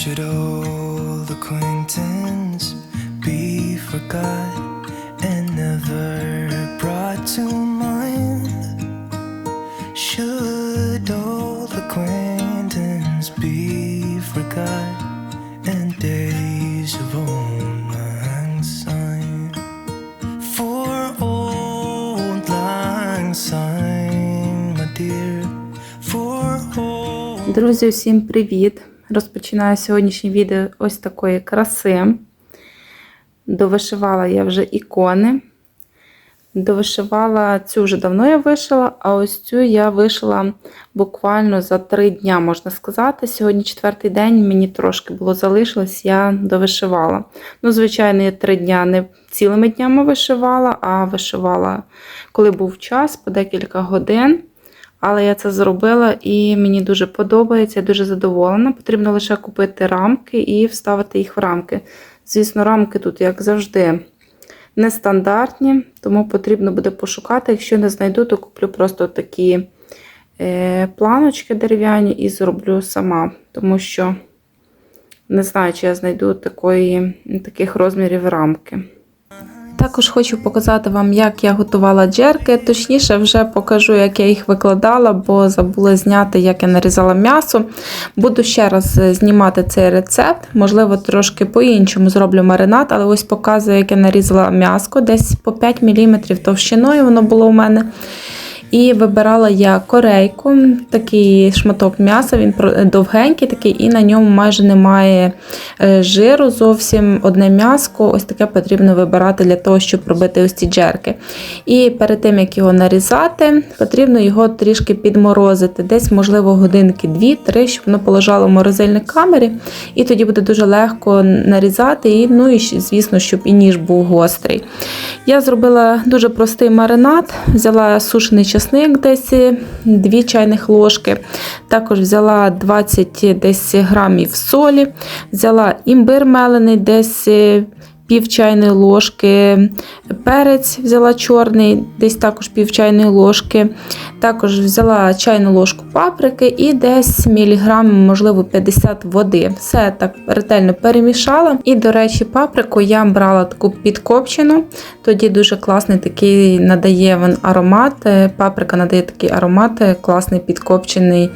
Should old acquaintance be forgot and never brought to mind? Should old acquaintance be forgot and days of old lang syne? For old lang syne, my dear, for old. Друзі, усім привіт! Розпочинаю сьогоднішнє відео ось такої краси. Довишивала я вже ікони. Довишивала цю вже давно я вишила, а ось цю я вишила буквально за три дня, можна сказати. Сьогодні четвертий день, мені трошки було залишилось, я довишивала. Ну, звичайно, я три дня не цілими днями вишивала, а вишивала, коли був час, по декілька годин. Але я це зробила і мені дуже подобається, я дуже задоволена. Потрібно лише купити рамки і вставити їх в рамки. Звісно, рамки тут, як завжди, нестандартні, тому потрібно буде пошукати. Якщо не знайду, то куплю просто такі е, планочки дерев'яні і зроблю сама, тому що не знаю, чи я знайду такої, таких розмірів рамки. Також хочу показати вам, як я готувала джерки. Точніше, вже покажу, як я їх викладала, бо забула зняти, як я нарізала м'ясо. Буду ще раз знімати цей рецепт. Можливо, трошки по-іншому зроблю маринад, але ось показую, як я нарізала м'яско, десь по 5 мм товщиною воно було у мене. І вибирала я корейку, такий шматок м'яса, він довгенький такий, і на ньому майже немає е, жиру. Зовсім одне м'яско. Ось таке потрібно вибирати для того, щоб робити ось ці джерки. І перед тим, як його нарізати, потрібно його трішки підморозити. Десь, можливо, годинки 2-3, щоб воно полежало в морозильній камері. І тоді буде дуже легко нарізати. І, ну і, звісно, щоб і ніж був гострий. Я зробила дуже простий маринад, взяла сушений чесник десь 2 чайних ложки. Також взяла 20 десь грамів солі, взяла імбир мелений десь пів чайної ложки, перець взяла чорний, десь також пів чайної ложки. Також взяла чайну ложку паприки і десь міліграм, можливо, 50 води. Все так ретельно перемішала. І, до речі, паприку я брала таку підкопчену, тоді дуже класний такий надає він аромат. Паприка надає такий аромат, класний підкопчений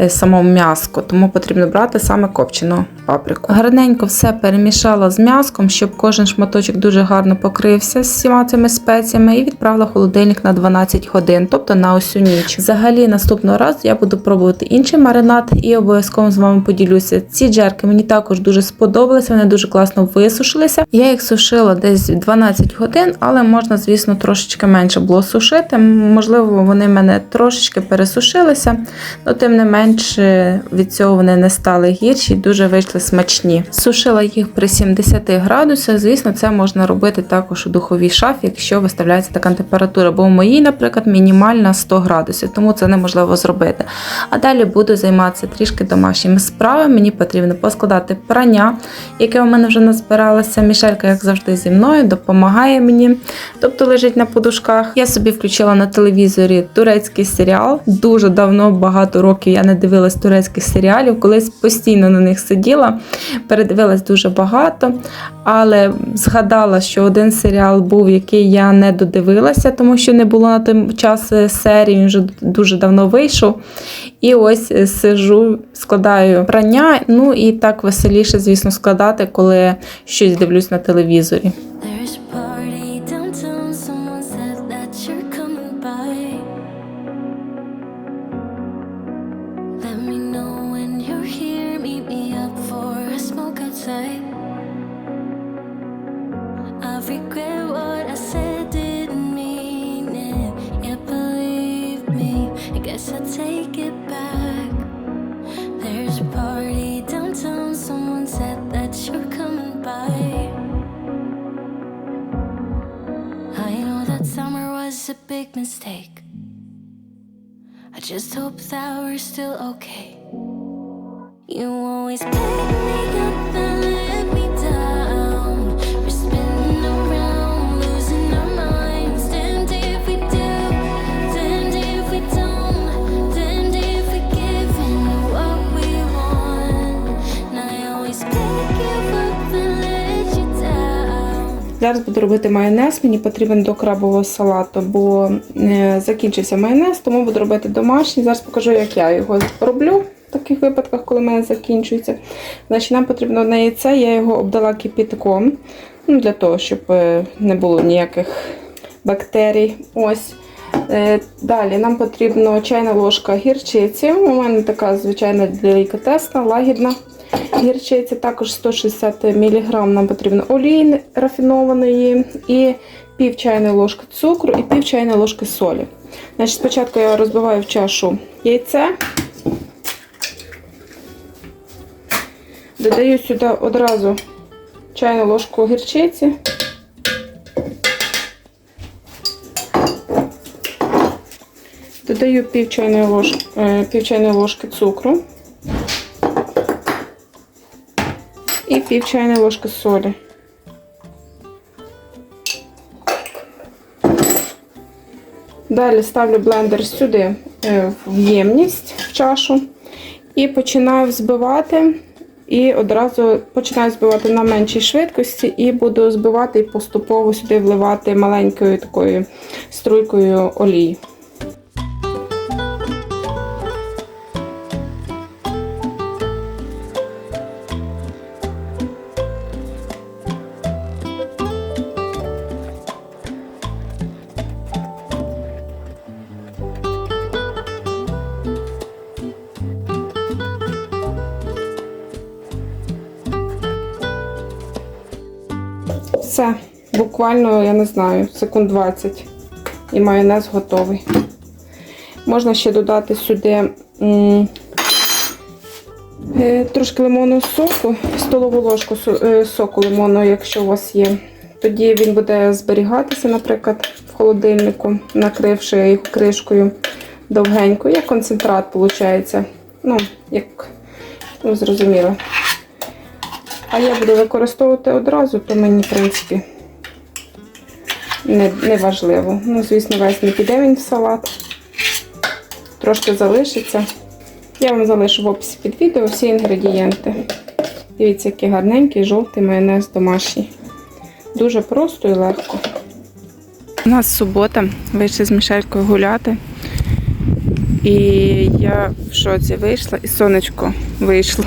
Е, самому м'яску, тому потрібно брати саме копчену паприку. Гарненько все перемішала з м'яском, щоб кожен шматочок дуже гарно покрився з всіма цими спеціями, і відправила в холодильник на 12 годин, тобто на усю ніч. Взагалі, наступного разу я буду пробувати інший маринад і обов'язково з вами поділюся. Ці джерки мені також дуже сподобалися, вони дуже класно висушилися. Я їх сушила десь 12 годин, але можна, звісно, трошечки менше було сушити. Можливо, вони в мене трошечки пересушилися, але тим не менше менше від цього вони не стали гірші, дуже вийшли смачні. Сушила їх при 70 градусах. Звісно, це можна робити також у духовій шафі, якщо виставляється така температура. Бо у моїй, наприклад, мінімальна 100 градусів, тому це неможливо зробити. А далі буду займатися трішки домашніми справами. Мені потрібно поскладати прання, яке у мене вже назбиралося. Мішелька, як завжди, зі мною допомагає мені, тобто лежить на подушках. Я собі включила на телевізорі турецький серіал. Дуже давно, багато років я не дивилась турецьких серіалів, колись постійно на них сиділа, передивилась дуже багато, але згадала, що один серіал був, який я не додивилася, тому що не було на той час серії, він вже дуже давно вийшов. І ось е, сижу, складаю прання, ну і так веселіше, звісно, складати, коли щось дивлюсь на телевізорі. Big mistake. I just hope that we're still okay. You always pick me up Зараз буду робити майонез. Мені потрібен до крабового салату, бо е, закінчився майонез, тому буду робити домашній. Зараз покажу, як я його роблю в таких випадках, коли майонез закінчується. Значить, нам потрібно одне яйце, я його обдала кипятком, ну, для того, щоб е, не було ніяких бактерій. Ось. Е, Далі нам потрібна чайна ложка гірчиці. У мене така звичайна делікатесна, лагідна гірчиця. Також 160 мг нам потрібно олії рафінованої і пів чайної ложки цукру і пів чайної ложки солі. Значить, спочатку я розбиваю в чашу яйце. Додаю сюди одразу чайну ложку гірчиці. Додаю пів чайної ложки, е, пів чайної ложки цукру і пів чайної ложки солі. Далі ставлю блендер сюди е, в ємність, в чашу, і починаю взбивати. І одразу починаю збивати на меншій швидкості, і буду збивати і поступово сюди вливати маленькою такою струйкою олії. Все, буквально, я не знаю, секунд 20. І майонез готовий. Можна ще додати сюди е, трошки лимонного соку, столову ложку е, соку лимонного, якщо у вас є. Тоді він буде зберігатися, наприклад, в холодильнику, накривши його кришкою довгенько. Як концентрат, виходить. Ну, як ну, зрозуміло. А я буду використовувати одразу, то мені, в принципі, не, не важливо. Ну, звісно, весь не піде він в салат. Трошки залишиться. Я вам залишу в описі під відео всі інгредієнти. Дивіться, який гарненький жовтий майонез домашній. Дуже просто і легко. У нас субота, вийшли з Мішелькою гуляти. І я в шоці вийшла, і сонечко вийшло.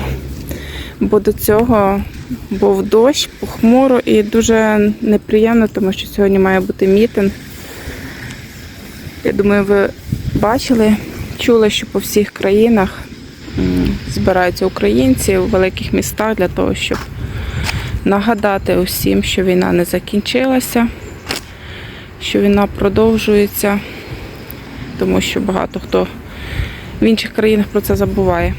Бо до цього був дощ, похмуро і дуже неприємно, тому що сьогодні має бути мітинг. Я думаю, ви бачили, чули, що по всіх країнах збираються українці у великих містах для того, щоб нагадати усім, що війна не закінчилася, що війна продовжується, тому що багато хто в інших країнах про це забуває.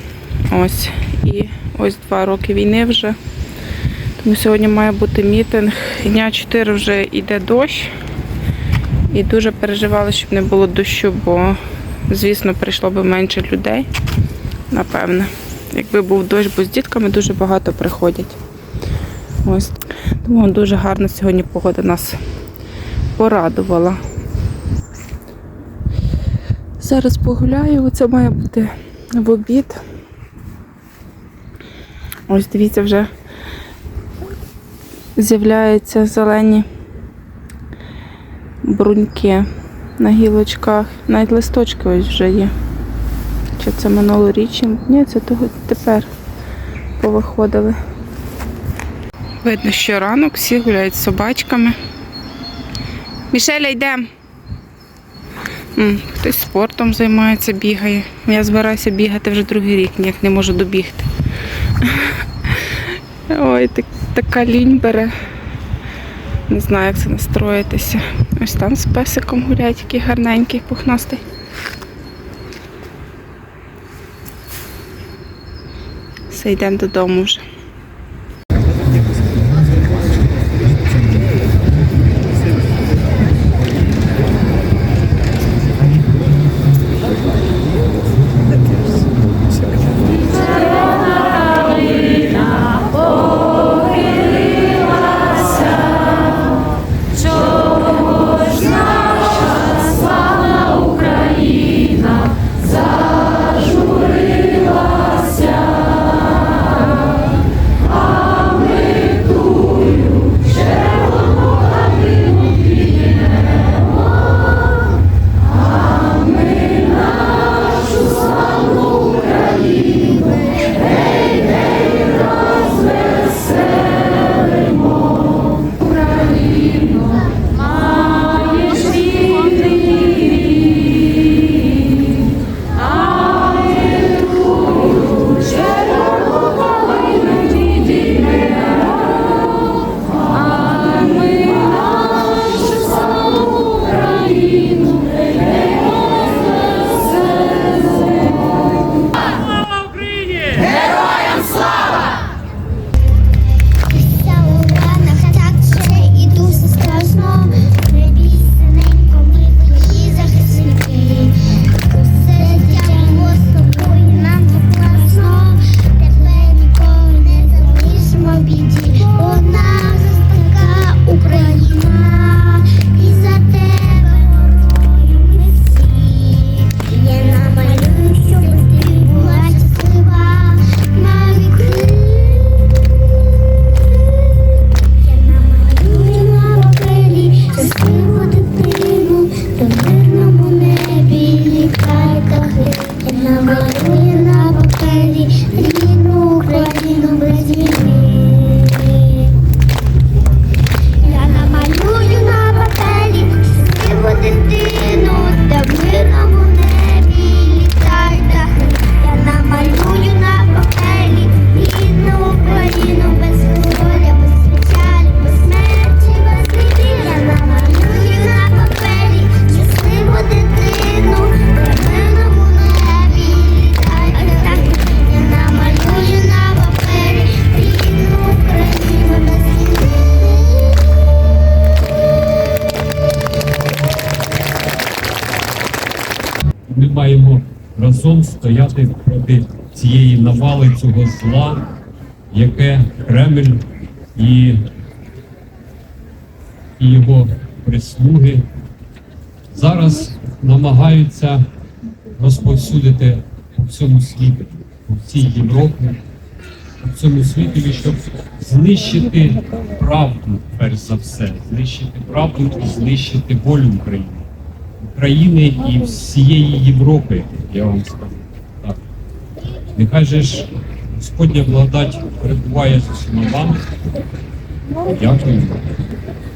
Ось. І ось два роки війни вже. Тому сьогодні має бути мітинг. Дня 4 вже йде дощ. І дуже переживали, щоб не було дощу, бо, звісно, прийшло би менше людей. Напевне. Якби був дощ, бо з дітками дуже багато приходять. Ось. Тому дуже гарно сьогодні погода нас порадувала. Зараз погуляю, це має бути в обід. Ось дивіться, вже з'являються зелені бруньки на гілочках. Навіть листочки ось вже є. Чи це минулорічні? Ні, це того тепер повиходили. Видно, що ранок всі гуляють з собачками. Мішеля, йдемо. Хтось спортом займається, бігає. Я збираюся бігати вже другий рік, ніяк не можу добігти. Ой, так, така лінь бере. Не знаю, як це настроїтися. Ось там з песиком гулять, який гарненький, пухнастий. Все, йдемо додому вже. Thank you. Протистояти проти цієї навали цього зла, яке Кремль і, і його прислуги зараз намагаються розповсюдити по всьому світу, по всій Європі, по всьому світові, щоб знищити правду, перш за все, знищити правду і знищити волю України. України і всієї Європи, я вам скажу. Нехай же ж Господня благодать перебуває з усіма вами. Дякую.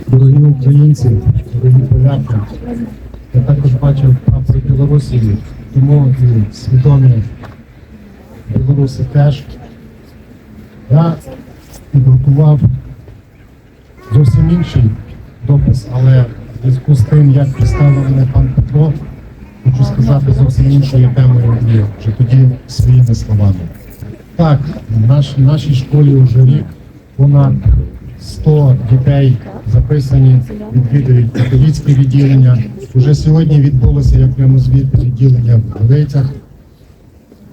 Дорогі українці, дорогі поляки, я також бачив прапор Білорусі, тому і свідомі Білорусі теж. Я підготував зовсім інший допис, але в зв'язку з тим, як представив мене пан Петро, хочу сказати зовсім іншою темою вже тоді своїми словами. Так, в наш, нашій школі вже рік понад 100 дітей записані, відвідують католицьке відділення. Уже сьогодні відбулося як прямозвітне відділення в Галицях.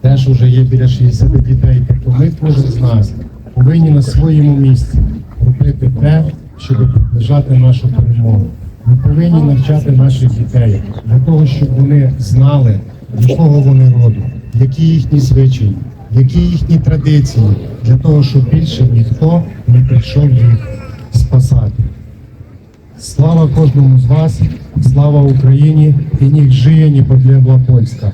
Теж вже є біля 60 дітей. Тобто ми кожен з нас повинні на своєму місці робити те, щоб наближати нашу перемогу. Ми повинні навчати наших дітей для того, щоб вони знали, якого вони роду, які їхні звичаї, які їхні традиції, для того, щоб більше ніхто не прийшов їх спасати. Слава кожному з вас, слава Україні і ніх жиє, ні подлєбла Польська.